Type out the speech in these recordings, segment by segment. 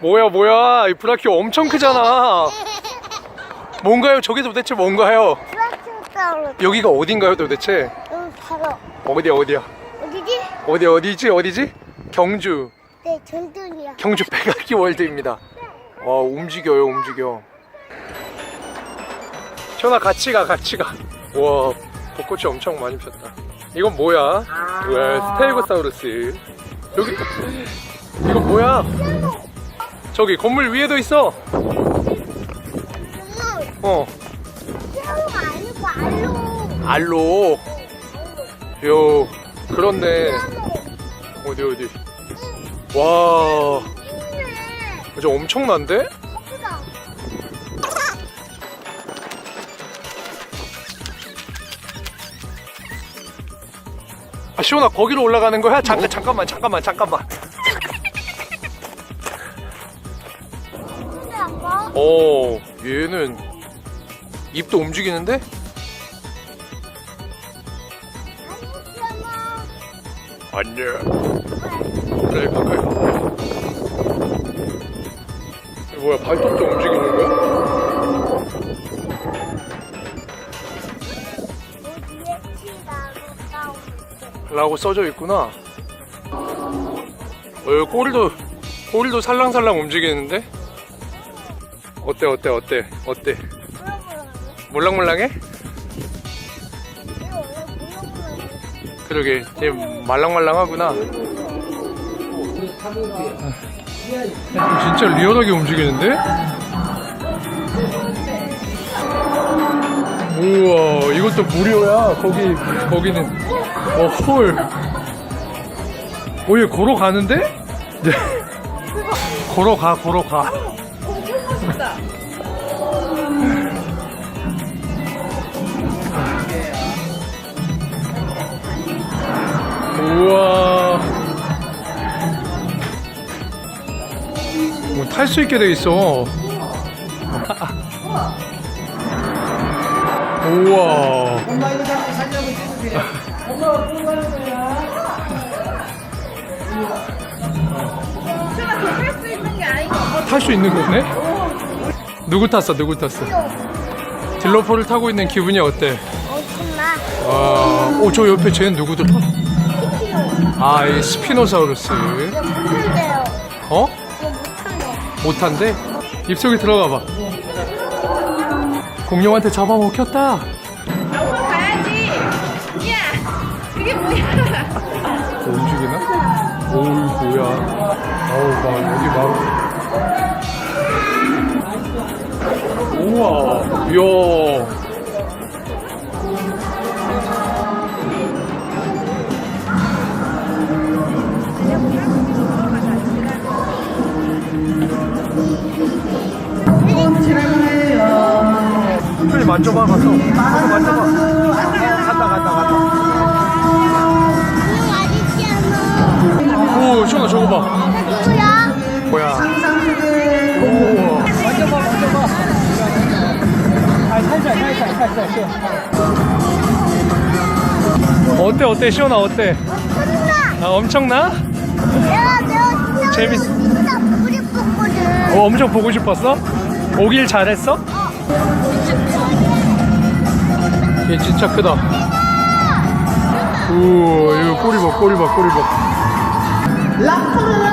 뭐야 뭐야? 이 브라키오 엄청 크잖아. 뭔가요? 저게 도대체 뭔가요? 브라키오사우루스. 여기가 어딘가요 도대체? 여기 바로 어디야 어디야? 어디지? 어디 어디지? 어디지? 경주. 네 전등이야. 경주 백악기 월드입니다. 와 움직여요 움직여. 현아 같이 가 같이 가와 벚꽃이 엄청 많이 폈다. 이건 뭐야? 와 스테고사우루스. 여기 이거 뭐야 저기 건물 위에도 있어. 어. 알로. 알로 요 그렇네. 어디 어디? 와. 저 엄청난데? 크다 아 시원아 거기로 올라가는 거야? 잠깐 잠깐만 잠깐만 잠깐만 어 얘는 입도 움직이는데? 안녕 그래 가까이 뭐야 발톱도 움직이는 거야? 라고 써져 있구나 어 꼬리도 꼬리도 살랑살랑 움직이는데? 어때 어때 어때 어때 몰랑몰랑해? 그러게 얘 말랑말랑하구나 진짜 리얼하게 움직이는데? 우와 이것도 무료야 거기 거기는 어헐 오얘 걸어가는데? 네. 걸어가 걸어가 우와. 뭐탈수 있게 돼 있어. 우와. 엄마 이거 잡고 사진 한번 찍으세요. 엄마가 뽕 가는 거야. 탈수 있는 거네? 누구 탔어? 누구 탔어? 딜러포를 타고 있는 기분이 어때? 엄마 와, 오, 저 옆에 쟤는 누구들? 아, 이 스피노사우루스. 이거 못한대요 어? 이거 못한대 못한데? 입속에 들어가 봐. 공룡한테 잡아먹혔다. 엄마 가야지. 야, 그게 뭐야? 어, 움직이나? 어우 뭐야 어우 막 여기 막 우와 이야. 빨리 만져봐 가서. 가서 만져봐. 간다 간다 간다. 공룡 아저씨야너. 오 시원아 저거 봐. 누구야? 뭐야 어. 어때 어때 시원아 어때 엄청나 아 엄청나? 내가 내가 진짜 재밌- 진짜 어, 엄청 보고 싶었어? 오길 잘했어? 얘 진짜 크다. 우와, 이거 꼬리 봐, 꼬리 봐, 꼬리 봐. 라프를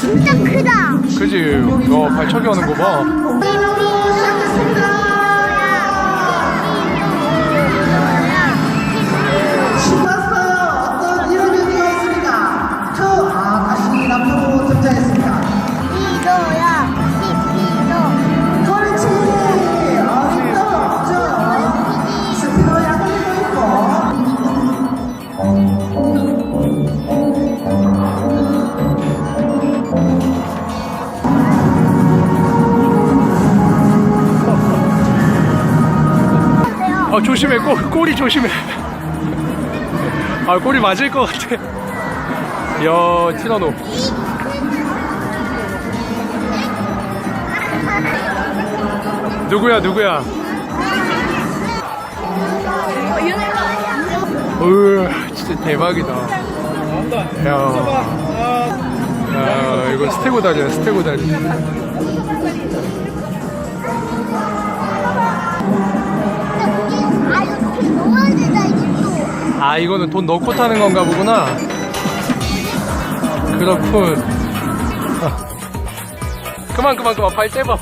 진짜 크다 그지? 어, 발차기 하는 거 봐. 아, 조심해, 꼬, 꼬리 조심해. 아, 꼬리 맞을 것 같아. 야, 티라노. 누구야 누구야 으 진짜 대박이다 야, 야 이거 스테고 다리야 스테고 다리 아 이거는 돈 넣고 타는 건가 보구나. 그렇군. 그만 그만 그만. 발 떼봐